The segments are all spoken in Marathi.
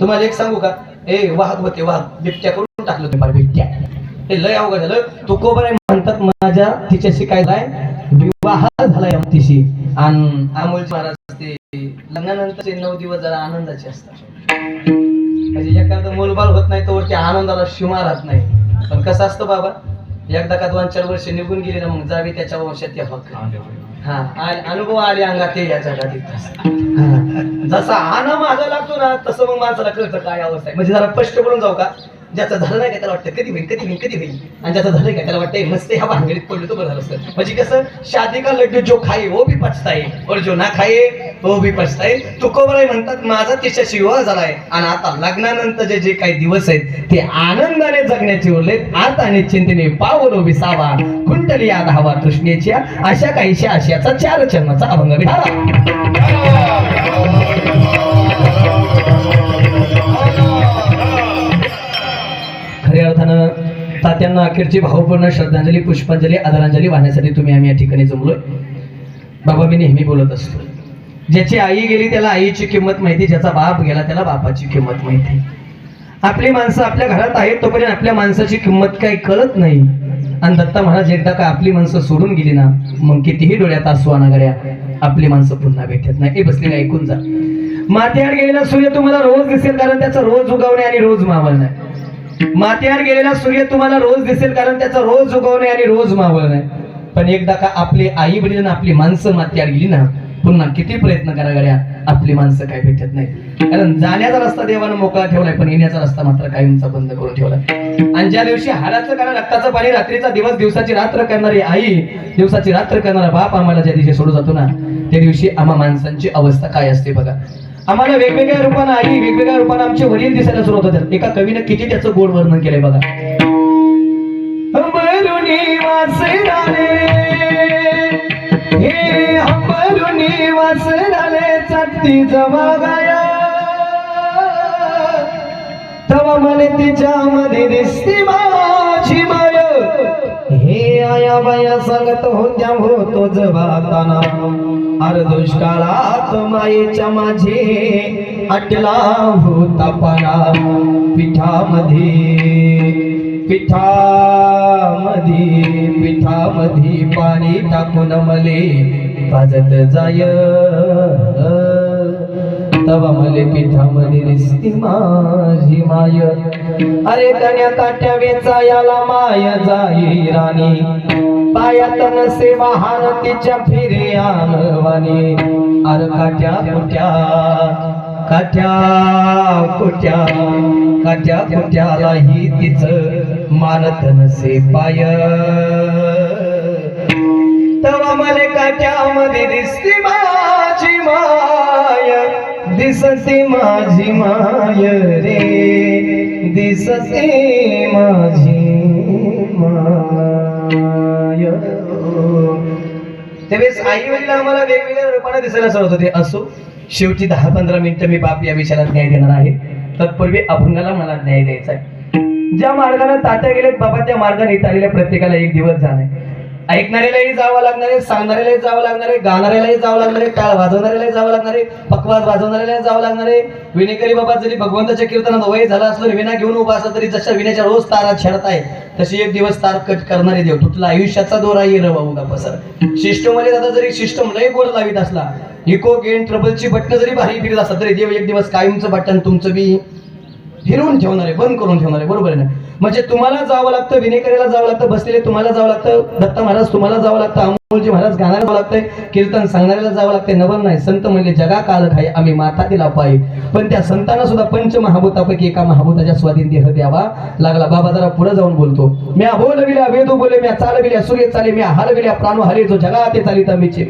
तुम्हाला एक सांगू का? ए वाहत होते वाघ बिबट्या करून टाकलं तुम्ही बिबट्या. हे लय अवघड झालं. तू म्हणतात माझ्या तिच्याशी काय झालाय विवाह झालाय तिशी आणि अमोलजी महाराज ते लग्नानंतरचे नऊ दिवस जरा आनंदाचे असतात. म्हणजे एखादं मोलबाल होत नाही तर त्या आनंदाला शिमा राहत नाही. पण कसं असतं बाबा? एकदा का दोन चार वर्ष निघून गेली ना मग जावी त्याच्या वंशात ते हक्क. हा. अनुभव आले अंगात ते या जगात येतात हा. जसा आना मागा लागतो ना तसं मग माणसाला कळतं काय अवस्था आहे. म्हणजे जरा स्पष्ट बोलून जाऊ का? ज्याचं झालं नाही का त्याला वाटतं कधी होईल कधी होईल कधी होईल. आणि ज्याचं झालं का त्याला वाटतं मस्त ह्या भानगडीत पडलो तो बरं झालं असतं. म्हणजे कसं शादी का लड्डू जो खाई वो भी पचताय और जो ना खाये हो, तो बी पचताय तुकोबराय म्हणतात माझा तिच्याशी विवाह झालाय. आणि आता लग्नानंतर जे जे काही दिवस आहेत ते आनंदाने जगण्याचे उरलेत आता आणि चिंतेने पावलो विसावा कुंडली या धावा कृष्णेच्या. अशा काहीशा आशयाचा चार चरणाचा अभंग विधाला खऱ्या अर्थानं तात्यांना अखेरची भावपूर्ण श्रद्धांजली पुष्पांजली आदरांजली वाहण्यासाठी तुम्ही आम्ही या ठिकाणी जमलोय. बाबा मी नेहमी बोलत असतो. ज्याची आई गेली त्याला आईची किंमत माहिती ज्याचा बाप गेला त्याला बापाची किंमत माहिती. आपली माणसं आपल्या घरात आहेत तोपर्यंत आपल्या माणसाची किंमत काही कळत नाही. आणि दत्ता महाराज एकदा का आपली माणसं सोडून गेली ना मग कितीही डोळ्यात असू अनागऱ्या आपली माणसं पुन्हा भेटत नाही. हे बसलेले ऐकून जा. माथ्यावर गेलेला सूर्य तुम्हाला रोज दिसेल कारण त्याचा रोज उगवणे आणि रोज मावळणे. माथ्यावर गेलेला सूर्य तुम्हाला रोज दिसेल कारण त्याचा रोज उगवणे आणि रोज मावळणे. पण एकदा का आपली आई बहिणी आणि आपली माणसं माथ्यावर गेली ना पुन्हा किती प्रयत्न करा गड्या आपली माणसं काय भेटत नाही कारण जाण्याचा रस्ता देवानं मोकळा ठेवलाय पण येण्याचा रस्ता मात्र कायमचा बंद करून ठेवलाय. आणि ज्या दिवशी हाडाचं कारण रक्ताचं पाणी रात्रीचा दिवस दिवसाची रात्र करणारी आई दिवसाची रात्र करणारा बाप आम्हाला ज्या दिवशी सोडून जातो ना त्या दिवशी आम्हा माणसांची अवस्था काय असते बघा. आम्हाला वेगवेगळ्या रूपानं आई वेगवेगळ्या रूपानं आमचे वडील दिसायला सुरुवात होतात. एका कवीनं किती त्याचं गोड वर्णन केलंय बघा. हे ती जवा गाया. तवा मला तिच्यामध्ये दिसती माझी माय. हे आया बाया सांगत होत्या होतो जबाताना अर दुष्काळात मायेच्या माझे अटला होता पारा पिठामध्ये पिठामध्ये पिठामध्ये पाणी टाकून मले भाजत जाय. तवा मले पिठामध्ये दिसती माझी माय. अरे कन्या काट्या वेचायाला माय जाई राणी. पायात नसे वाहन तिच्या फिरे आनवानी अर काट्या कुट्या काट्या कुट्या काट्या कुट्यालाही तिच मानत नसे पाय. तवा मले काट्यामध्ये दिसती माझी माय. दिसते माझी माय रे दिसते माझी माय. त्यावेळेस आई वडील आम्हाला वेगवेगळ्या रूपाने दिसायला सुरुवात होते. असो शेवटी दहा पंधरा मिनिटं मी बाप या विषयाला न्याय देणार आहे. तत्पूर्वी अभंगाला मला न्याय द्यायचा आहे. ज्या मार्गाने तात्या गेलेत बाबा त्या मार्गाने इथं आलेल्या प्रत्येकाला एक दिवस झालाय. ऐकणाऱ्यालाही जावं लागणार आहे सांगणाऱ्यालाही जावं लागणार आहे गाणाऱ्यालाही जावं लागणार आहे टाळ वाजवणाऱ्यालाही जावं लागणार आहे पकवाज वाजवणाऱ्यालाही जावं लागणार आहे. विनेकरी बाबा जरी भगवंताच्या कीर्तनात वय झाला असलं विणा विना घेऊन उभा असला तरी जशा विण्याच्या रोज तारा छेडताय तशी एक दिवस तार कट करणारे देव. तुटला आयुष्याचा दोरा ये रवा उगा पसर. सिस्टममध्ये जरी सिस्टम लय गोड लावित असला इको गेन ट्रबलची बटणं जरी भारी फिरत असतात तरी देव एक दिवस कायमचं बटन तुमचं बी फिरवून ठेवणार आहे बंद करून ठेवणार आहे बरोबर आहे ना? म्हणजे तुम्हाला जावं लागतं विनेकरीला जावं लागतं बसलेले तुम्हाला जावं लागतं दत्ता महाराज तुम्हाला जावं लागतं अमोलजी महाराज गाण्याला जावं लागतंय कीर्तन सांगणाऱ्याला जावं लागतंय. नवल नाही संत म्हणजे जगा काल खाय आम्ही माता दिला पाय पण त्या संतांना सुद्धा पंच महाभूतापैकी एका महाभूताच्या स्वाधीन देह द्यावा लागला. बाबा जरा पुढे जाऊन बोलतो. म्या बोलविल्या वेदू बोले म्या चालविल्या सूर्य चाले म्या हलविल्या प्राणू हरे जो जगा ते चालिता मिचे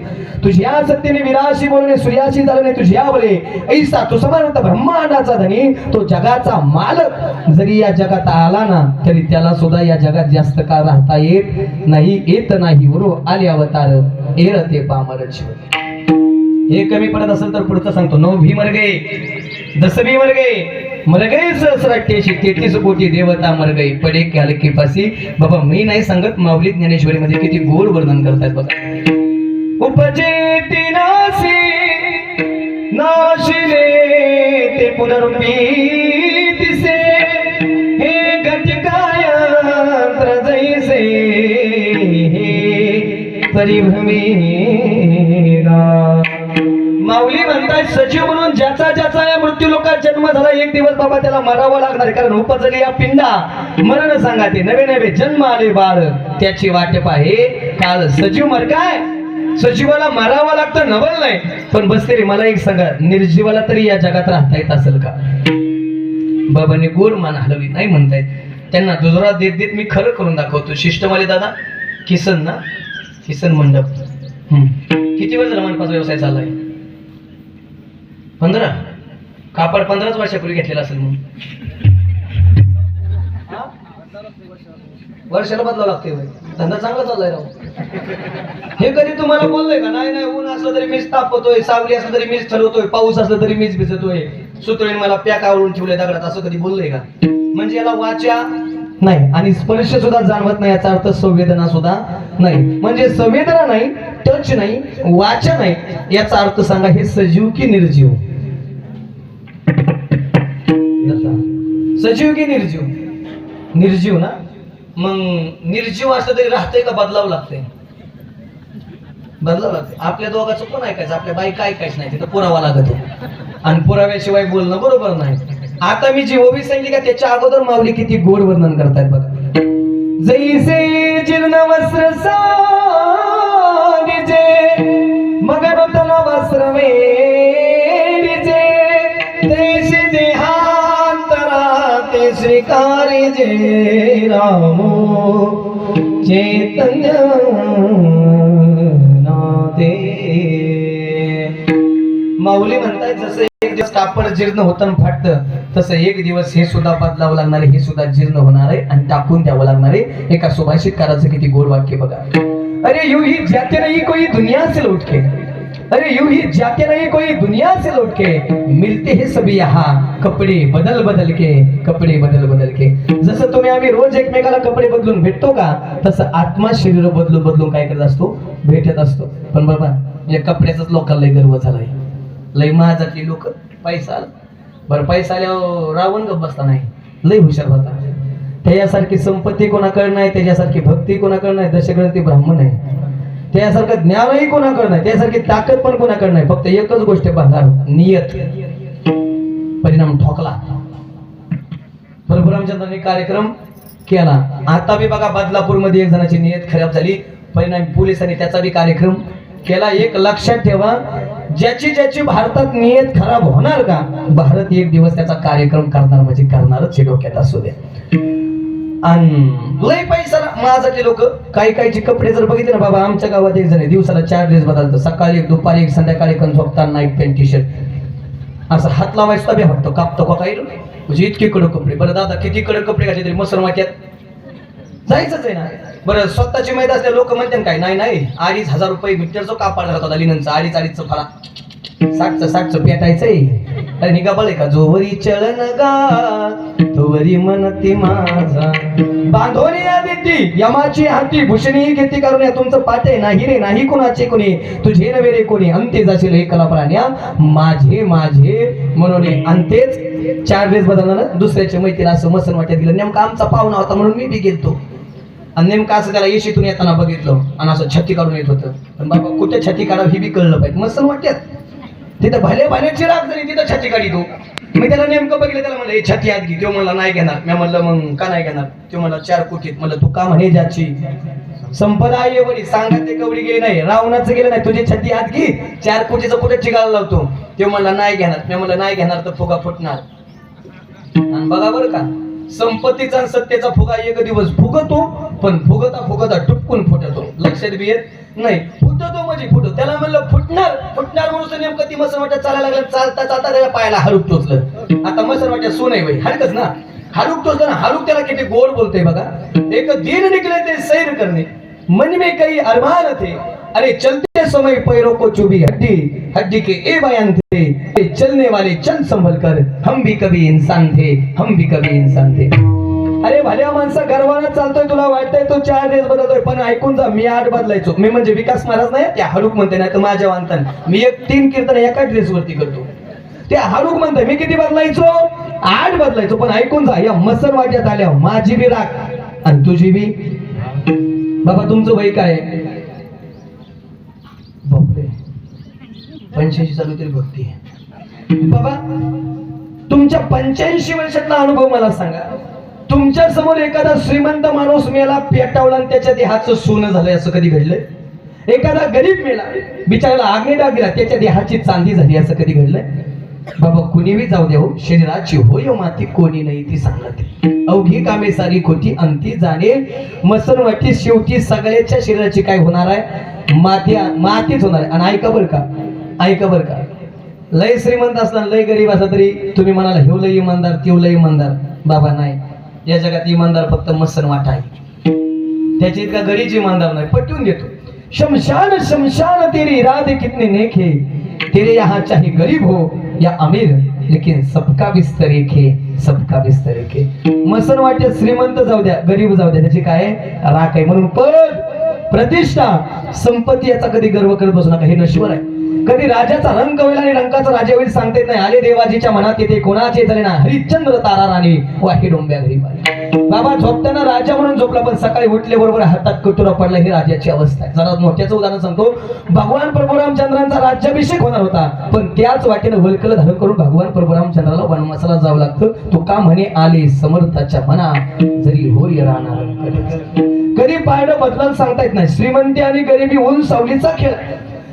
तुझ्या सत्तेने विराशी बोलणे सूर्याशी चालणे तुझ्या बोले. ऐसा तू समर्थ ब्रह्मांडाचा धनी तो जगाचा मालक. जरी या जगात आला ना तरी त्याला सुद्धा या जगात जास्त काळ राहता येत नाही येत नाही. बरोबर आल्यावर अवतार एळ ते पामर हे कमी पडत असेल तर पुढचं सांगतो. नऊ भी मर गए दस भी मर सहस्राठ्याशी तेहतीस कोटी देवता मर पडे काल की फासी बाबा मी नाही सांगत माऊली ज्ञानेश्वरी मध्ये किती गोड वर्णन करतात बघा. उपजे नाशी नाशिले ते पुनरुपी माझी परिभ्रमेगा माऊली म्हणतात सचिव म्हणून ज्याचा ज्याचा या मृत्यू लोकात जन्म झाला एक दिवस बाबा त्याला मरावं लागणार कारण उपजली या पिंडा. मरण सांगा ते नवे नवे जन्म आले बाळ. त्याची वाटप आहे काल सजीव मर काय? सजीवाला मारावं लागतं नवल नाही. पण बस तरी मला एक सांगा निर्जीवाला तरी या जगात राहता येत असेल का? बाबांनी गोड मान हलवी नाही म्हणतायत. त्यांना दुजरा देत देत मी खरं करून दाखवतो. शिष्टवाले दादा किसन ना किसन मंडप. किती वेळ झाला मनपाचा व्यवसाय चाललाय? पंधरा? कापड पंधराच वर्षापूर्वी घेतलेला असेल मग हा? वर्षाला बदलावं लागते. धंदा चांगला चाललाय राव. हे कधी तुम्हाला बोललोय का? नाही नाही ऊन असलं तरी मीच तापवतोय सावली असलं तरी मीच ठरवतोय पाऊस असलं तरी मीच भिजतोय. सुतळीने मला पॅक आवडून ठेवलंय दगडात असं कधी बोललोय का? म्हणजे याला वाचा? नाही आणि स्पर्श सुद्धा जाणवत नाही याचा अर्थ संवेदना सुद्धा नाही. म्हणजे संवेदना नाही टच नाही वाचा नाही. याचा अर्थ सांगा हे सजीव की निर्जीव? सजीव की निर्जीव? निर्जीव ना? मग निर्जीव असलं तरी राहतंय का? बदलावं लागतंय. बदलावं लागते आपल्या दोघाचं कोण ऐकायचं? आपल्या बाईक ऐकायचं नाही? तिथं पुरावा लागतो आणि पुराव्याशिवाय बोलणं बरोबर नाही. आता मी जी ओवी सांगितली का त्याच्या अगोदर माऊली किती गोड वर्णन करतायत बघा. जैसे जीर्ण वस्त्र सानिजे मग नूतन वस्त्र मेरिजे तैसे देहांतरा ते श्रीकारी जे रामो चैतन्य दिवस कापड जीर्ण होतं आणि फाटतं. तसं एक दिवस हे सुद्धा बदलावं लागणार आहे हे सुद्धा जीर्ण होणार आहे आणि टाकून द्यावं लागणार आहे. एका सुभाषितकाराचं किती गोड वाक्य बघा. अरे यू ही जाते नाही कोई दुनिया से लौट के अरे यू ही जाते नहीं कोई दुनिया से लौट के मिलते हैं सभी यहाँ कपडे बदल बदल के कपडे बदल बदल के जसं तुम्ही आम्ही रोज एकमेकाला कपडे बदलून भेटतो का तसं आत्मा शरीर बदलून बदलून काय करत असतो? भेटत असतो. पण बाबा या कपड्याचाच लोकांना गर्व झालाय. लय महाजातली लोक पैसा आला. पैसा आल्यावर रावण गप बसता नाही. लय हुशार होता. त्याच्यासारखी संपत्ती कोणाकडे नाही त्याच्यासारखी भक्ती कोणाकडे नाही दशग्रंथी ब्राह्मण आहे. त्याच्यासारखं ज्ञानही कोणाकडे नाही त्यासारखी ताकद पण कोणाकडे नाही फक्त एकच गोष्ट बघा नियत. परिणाम ठोकला. परभुरामचंद्रांनी कार्यक्रम केला. आता बी बघा बदलापूरमध्ये एक जणाची नियत खराब झाली. परिणाम पोलिसांनी त्याचा बी कार्यक्रम केला. एक लक्षात ठेवा ज्याची ज्याची भारतात नियत खराब होणार का? भारत एक दिवस त्याचा कार्यक्रम करणार म्हणजे करणारच हे डोक्यात असू दे. आणि लय पैसा माझ्यासाठी लोक काही काहीचे कपडे जर बघितले ना बाबा आमच्या गावात एक जण दिवसाला चार ड्रेस बदलतो. सकाळी एक दुपारी एक संध्याकाळी कण झोपताना नाईट पॅन्ट टी शर्ट असं हात लावायचा बी वाटतो कापतो का काही? म्हणजे इतके कडक कपडे. बरं दादा किती कडक कपडे घातले तरी मसर वाट्यात जायचंच आहे ना. बरं स्वतःची माहिती असल्या लोक म्हणते काय नाही नाही अडीच हजार रुपये मीटरचं कापड राहत होता लिननचं अडीच अडीचचं फळा. साठचं साठचं पेटायचंय. अरे निघा बळे का? जोवरी चलन गा तोवरी मनती माझा. बांधोनी आदिती यमाची हाती भूषणी घेती करून या तुमचं पाटे नाही रे नाही कुणाचे कोणी. तुझे नवे रे कोणी. अंते जाशील हे कला प्राण्या माझे माझे. म्हणून अंतेच. चार ड्रेस बदलणार ना? दुसऱ्याच्या मैत्रीला असं मसन वाट्यात गेलं. नेमका आमचा पाहुणा होता म्हणून मी बी गेलतो. आणि नेमकं असं त्याला येशीतून येताना बघितलं आणि असं छत्ती काढून येत होतं. पण बाबा कुठे छत्ती काढावं हे बी कळलं पाहिजे. मस्त वाटत. तिथं भले भल्याची राग झाली तिथं छत्ती काढी तो हो. मी त्याला नेमकं बघितलं त्याला म्हणलं हे छाती आत घे. तो म्हणला नाही घेणार. मी म्हणलं मग का नाही घेणार? तो म्हणला चार कोटीत. म्हणलं तू का म्हणे ज्याची. संपदा आहे सांगा ते कवडी गेली नाही. रावणाचं गेलं नाही. तुझी छाती आत घे. चार कोटीचं कुठे चिघायला लावतो? तो म्हणला नाही घेणार. मी म्हणलं नाही घेणार तर फुगा फुटणार. आणि बघा बरं का संपत्तीचा आणि सत्तेचा फुगा एक दिवस फुगतो पण फुगता फुगता टुटकून फुटतो. लक्षात बी येत नाही. फुटतो म्हणजे फुटतो. त्याला म्हणलं फुटणार. फुटणार म्हणून नेमकं ती मसर वाट्यात चालायला लागलं. चालता चालता त्याच्या पायाला हाडूक टोचलं. आता मसर वाटत सोन आहे बाई. हरकच ना. हाडूक टोचलं ना हाडूक त्याला किती गोड बोलतोय बघा. एक दिन निकले ते सैर करणे. मन में कई अरमान थे. अरे चलते समय पैरों को चुभी हड्डी. हड्डी के ए बयान थे. चलने वाले चल संभल कर. हम भी कभी इंसान थे. हम भी कभी इंसान थे. अरे भल्या माणसा गर्वानं चालतोय तुला वाटतंय तू चार ड्रेस बदलतोय पण ऐकून जा मी आठ बदलायचो. मी म्हणजे विकास महाराज नाही त्या हाडूक म्हणते नाही तर माझ्या वांतन मी एक तीन कीर्तन एका ड्रेस वरती करतो. ते हाडूक म्हणते मी किती बदलायचो? आठ बदलायचो पण ऐकून जा या मसन वाट्यात आल्या माझी बी राख आणि तुझी बी. बाबा तुमचं वय काय? बापरे. पंच्याऐंशी चालू तरी भक्ती बाबा तुमच्या पंच्याऐंशी वर्षातला अनुभव मला सांगा. तुमच्यासमोर एखादा श्रीमंत माणूस मेला पेटावला आणि त्याच्या देहाचं सोनं झालंय असं कधी घडलंय? एखादा गरीब मेला बिचाराला आग्ने डाग दिला त्याच्या देहाची चांदी झाली असं कधी घडलंय? बाबा कुणीही जाऊ देऊ हो शरीराची होय हो माती कोणी नाही ती सांगते. अवघी कामे सारी खोटी अंती जाणे मसन वाटी शेवटी सगळ्याच्या शरीराची काय होणार आहे? माती मातीच होणार आहे. आणि ऐका बरं का ऐका बरं का. लय श्रीमंत असला लय गरीब असला तरी तुम्ही म्हणाला ह्यो लय इमानदार त्यो लय इमानदार. बाबा नाही. या जगात इमानदार फक्त मसन वाटा आहे. त्याची इतका गरीब इमानदार नाही पटवून देतो. शमशान शमशान तेरे इरादे कितने नेक है तेरे यहाँ चाहे गरीब हो या अमीर लेकिन सबका बिस्तर एक है सबका बिस्तर एक है. मसन वाटे श्रीमंत जाऊ द्या गरीब जाऊ द्या. त्याची काय? राख आहे. म्हणून परत प्रतिष्ठा संपत्ती याचा कधी गर्व करत बसू नका. हे नश्वर आहे. कधी राजाचा रंग होईल आणि रंगाचा राजा होईल सांगता येत नाही. आले देवाजीच्या मनात येते कोणाचे तरी ना? हरिश्चंद्र तारा राणी वाही डोंब्या घरी बाबा झोपताना राजा म्हणून झोपला पण सकाळी उठले बरोबर हातात कटोरा पडला ही राजाची अवस्था आहे. जरा मोठ्याचं उदाहरण सांगतो. भगवान प्रभुरामचंद्रांचा राज्याभिषेक होणार होता पण त्याच वाटेनं वलकलं धारण करून भगवान प्रभुरामचंद्राला वनवासाला जावं लागतं. तो का म्हणे आले समर्थाच्या मना जरी होय राहणार कधी. पायडं बदलाल सांगता येत नाही. श्रीमंती आणि गरिबी ऊन सावलीचा खेळ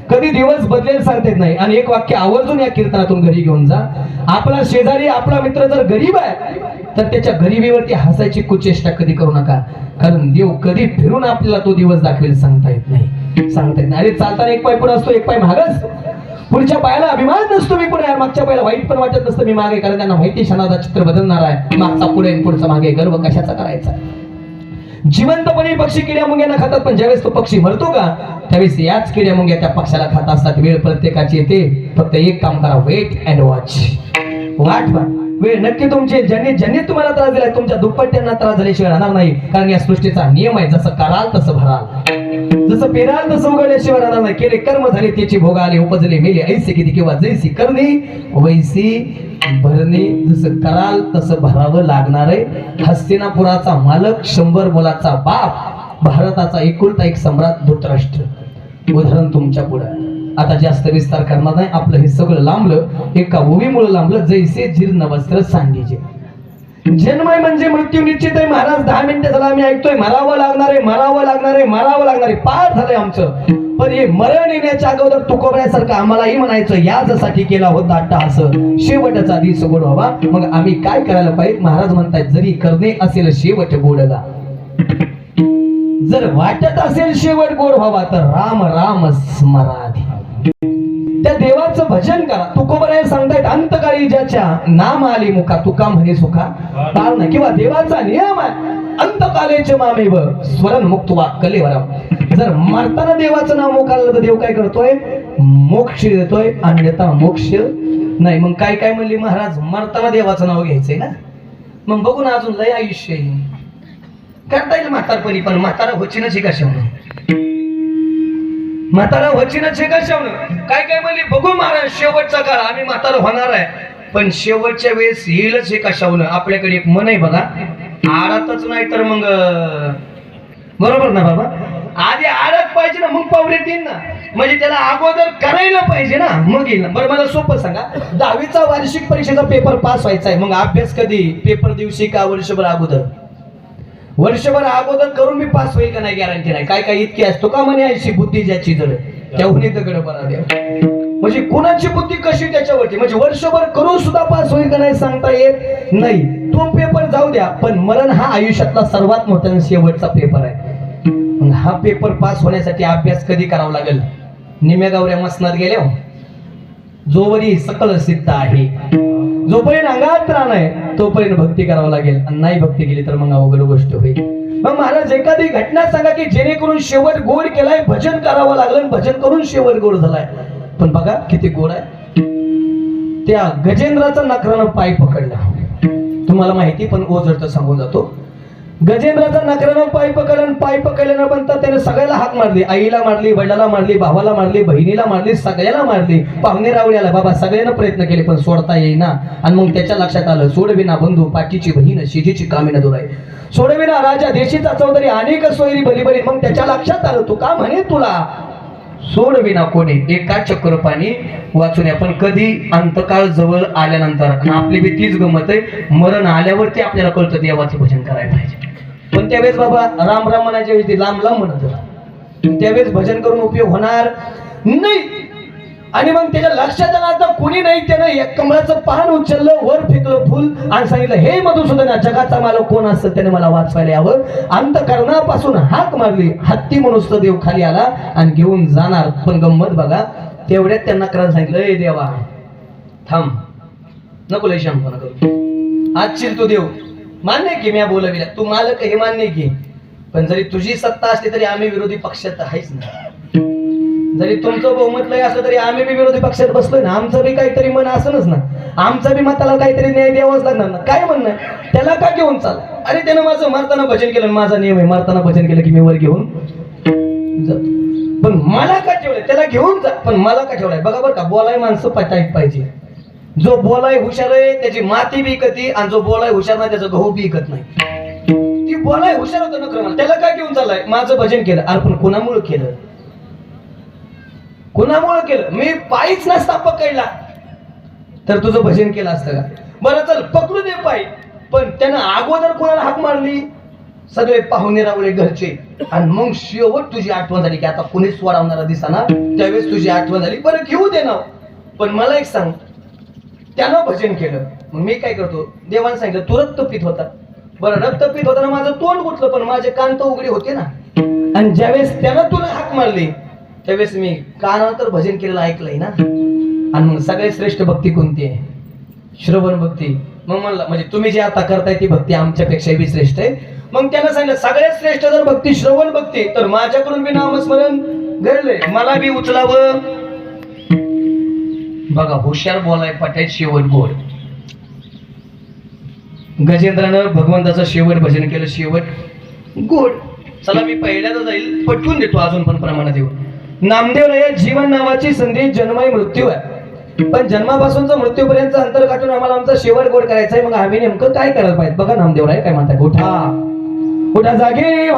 कधी दिवस बदलेल सांगता येत नाही. आणि एक वाक्य आवर्जून या कीर्तनातून घरी घेऊन जा. आपला शेजारी आपला मित्र जर गरीब आहे तर त्याच्या गरिबीवरती हसायची कुचेष्टा कधी करू नका. कारण देव कधी फिरून आपल्याला तो दिवस दाखवेल सांगता येत नाही. सांगता येत नाही. अरे चालताना एक पाय पुढे असतो एक पाय मागच पुढच्या पायाला अभिमान नसतो मी पुढे. मागच्या पायाला वाईट पण वाटत नसतं मी मागे. कारण त्यांना माहिती क्षणाचा चित्र बदलणार आहे. मागचा पुढे पुढचा मागे. गर्व कशाचा करायचा? जिवंतपणे पक्षी किड्या मुंग्यांना खातात पण ज्यावेळेस तो पक्षी मरतो का त्यावेळेस याच किड्या मुंग्या त्या पक्षाला खात असतात वेळ प्रत्येकाची येते. फक्त एक काम करा वेट अँड वॉच वाट वेळ नक्की तुमचे. ज्यांनी ज्यांनी तुम्हाला त्रास दिलाय तुमच्या दुप्पट्यांना त्रास झाल्याशिवाय राहणार नाही. कारण या सृष्टीचा नियम आहे जसं कराल तसं भराल. जसं पेराल तसं उघडल्याशिवाय राहणार नाही. केले कर्म झाले त्याची भोग आले उपजले मेले. ऐसे किती किंवा जैसी करणे वैसी भरणे. जसं कराल तसं भरावं लागणार आहे. हस्तिनापुराचा मालक शंभर मुलाचा बाप भारताचा एकुलता एक सम्राट धृतराष्ट्र. उदाहरण तुमच्यापुढे. आता जास्त विस्तार करणार नाही. आपलं हे सगळं लांबलं एका ओवीमुळे लांबलं. जैसे जीर्ण वस्त्र सांगितले जन्मय म्हणजे मृत्यू निश्चित आहे. महाराज दहा मिनिटं झाला आम्ही ऐकतोय. मरावं लागणार आहे मरावं लागणार आहे मरावं लागणार आहे. पार झालंय आमचं. पण हे मरण येण्याच्या अगोदर तुकोबऱ्यासारखं आम्हालाही म्हणायचं याचसाठी केला होता असं शेवटचा दिस गोड व्हावा. मग आम्ही काय करायला पाहिजे? महाराज म्हणतात जरी करणे असेल शेवट गोडला. जर वाटत असेल शेवट गोड व्हावा तर राम राम स्मराधी. त्या देवाचं भजन करा. तुकोबराय सांगतायत अंतकाळी ज्याच्या नाम आले मुका तुका म्हणे सुखा तार किंवा देवाचा नियम आहे अंतकालेचे मामेव स्वरण मुक्त वा कलेवरम जर मरताना देवाचं नाव मोकाला तर देव काय करतोय? मोक्ष देतोय. अन्यथा मोक्ष नाही. मग काय काय म्हणली महाराज? मरताना देवाचं नाव घ्यायचंय ना? मग बघू ना अजून लय आयुष्य करता येईल म्हातारपणी पण म्हातारा होची शिका म्हणून म्हातारा होची शिका शेवण काय काय म्हणली? बघू महाराज शेवटचा काळ. आम्ही म्हातारा होणार आहे. पण शेवटच्या वेळेस येईलच हे कशावून? आपल्याकडे एक मन आहे बघा. आळतच नाही तर मग बरोबर ना बाबा? आधी आळत पाहिजे ना मग पावले येईल ना. म्हणजे त्याला अगोदर करायला पाहिजे ना मग येईल ना. बरं मला सोपं सांगा. दहावीचा वार्षिक परीक्षेचा पेपर पास व्हायचा आहे. मग अभ्यास कधी? पेपर दिवशी का वर्षभर अगोदर? वर्षभर अगोदर करून मी पास होईल का नाही गॅरंटी नाही. काय काय इतकी असतो का म्हणे अशी बुद्धी ज्याची जड त्याहून दगड बरा द्या म्हणजे कुणाची बुद्धी कशी त्याच्यावरती? म्हणजे वर्षभर करून सुद्धा पास होईल का नाही सांगता येत नाही. तो पेपर जाऊ द्या पण मरण हा आयुष्यातला सर्वात मोठा शेवटचा पेपर आहे. हा पेपर पास होण्यासाठी अभ्यास कधी करावा लागेल? निम्या गावऱ्या मसनात गेल्या हो. जोवरी सकल सिद्ध आहे. जोपर्यंत अंगात राण आहे तोपर्यंत भक्ती करावं लागेल. आणि नाही भक्ती केली तर मग अवघड गोष्ट होईल. मग महाराज एखादी घटना सांगा की जेणेकरून शेवट गोड केलाय भजन करावं लागलं भजन करून शेवट गोड झालाय. पण बघा किती गोड आहे. त्या गजेंद्राचा नखरानं पाय पकडला. तुम्हाला माहिती पण ओझर सांगून जातो. गजेंद्राचा नखरानं पाय पकडलं आणि पाय पकडल्यानंतर त्याने सगळ्याला हाक मारली. आईला मारली वडिलाला मारली भावाला मारली बहिणीला मारली सगळ्याला मारली. पाहुणे रावळ्याला बाबा सगळ्यांना प्रयत्न केले पण सोडता येईना. आणि मग त्याच्या लक्षात आलं सोडविना बंधू पाठीची बहीण शिजीची कामी न दुराई. सोडविना राजा देशीचा चौधरी अनेक सोयरी बली मग त्याच्या लक्षात आलं तू का म्हणे तुला? सोड विना कोणी. एका चक्र पाणी वाचून आपण कधी अंतकाळ जवळ आल्यानंतर आपली बी तीच गमत आहे मरण आल्यावरती आपल्याला कळतं देवाचं भजन करायला पाहिजे. पण त्यावेळेस बाबा? राम राम म्हणायच्या वेळी ते लांब लांब म्हणत होता. त्यावेळेस भजन करून उपयोग होणार नाही. आणि मग त्याच्या लक्षात आला आता कुणी नाही त्यानं एक कमळाचं पान उचललं वर फेकलं फुल आणि सांगितलं हे मधुसूदन जगाचा मालक कोण असतं? त्याने मला वाचवायला यावं. अंतकरणापासून हाक मारली. हत्ती मनुष्य देव खाली आला आणि घेऊन जाणार. पण गंमत बघा तेवढ्यात त्यांना करायला सांगितलं हे देवा थांब. नको लय शांतपणा करू. आज तू देव. मान्य की मी बोलविला. तू मालक हे मान्य की. पण जरी तुझी सत्ता असली तरी आम्ही विरोधी पक्षात आहेच ना. जरी तुमचं बहुमत लय असलं तरी आम्ही बी विरोधी पक्षात बसलोय ना. आमचं बी काहीतरी मन असणच ना. आमचं बी मताला काहीतरी न्याय द्यावाच लागणार ना. काय म्हणणं त्याला का घेऊन चाल अरे त्यानं माझं मारताना भजन केलं माझा नियम आहे. मारताना भजन केलं की मी वर घेऊन जातो. पण मला का ठेवलंय? त्याला घेऊन जा. पण मला का ठेवलंय? बघा बरं का बोलाय माणसं पटायत पाहिजे. जो बोलाय हुशार आहे त्याची माती बी इकती आणि जो बोलाय हुशार नाही त्याचं गहू बी इकत नाही. ती बोलाय हुशार होतं ना क्रमांक त्याला काय घेऊन चाललाय? माझं भजन केलं. अर्पण कोणामुळे केलं? कोणामुळे केलं? मी पायीच नसता पकडला तर तुझं भजन केलं असतं का? बरं चल पकडू दे पायी. पण त्यानं अगोदर कोणाला हाक मारली? सगळे पाहुणे रावले घरचे. आणि मग शेवट तुझी आठवण झाली की आता कोणीच सोडावणारा दिसाना त्यावेळेस तुझी आठवण झाली. बरं घेऊ दे ना पण मला एक सांग. त्यानं भजन केलं. मग मी काय करतो? देवाने सांगितलं तू रक्तपित होता. बरं रक्तपित होताना माझं तोंड गुटलं पण माझे कान तर उघडे होते ना. आणि ज्यावेळेस त्यानं तुला हाक मारली त्यावेळेस मी कानानंतर भजन केलेलं ऐकलंय ना. आणि मग सगळ्यात श्रेष्ठ भक्ती कोणती आहे? श्रवण भक्ती. मग म्हणलं म्हणजे तुम्ही जे आता करताय ती भक्ती आमच्यापेक्षाही बी श्रेष्ठ आहे. मग त्यानं सांगितलं सगळ्यात श्रेष्ठ जर भक्ती श्रवण भक्ती तर माझ्याकडून बी नामस्मरण घडलंय. मला बी उचलावं. बघा हुशार बोलाय पटाय शेवट गोड. गजेंद्रानं भगवंताचं शेवट भजन केलं शेवट गोड. चला मी पहिल्यांदा जाईल पटवून देतो अजून पण प्रमाणात देऊ नामदेवला या जीवन नावाची संधी जन्माई मृत्यू आहे पण जन्मापासूनचा मृत्यूपर्यंत अंतर गाठून आम्हाला आमचा शेवट गोड करायचा आहे मग आम्ही नेमकं काय करायला पाहिजे? बघा नामदेवराय काय म्हणताय उठा. उठा जागे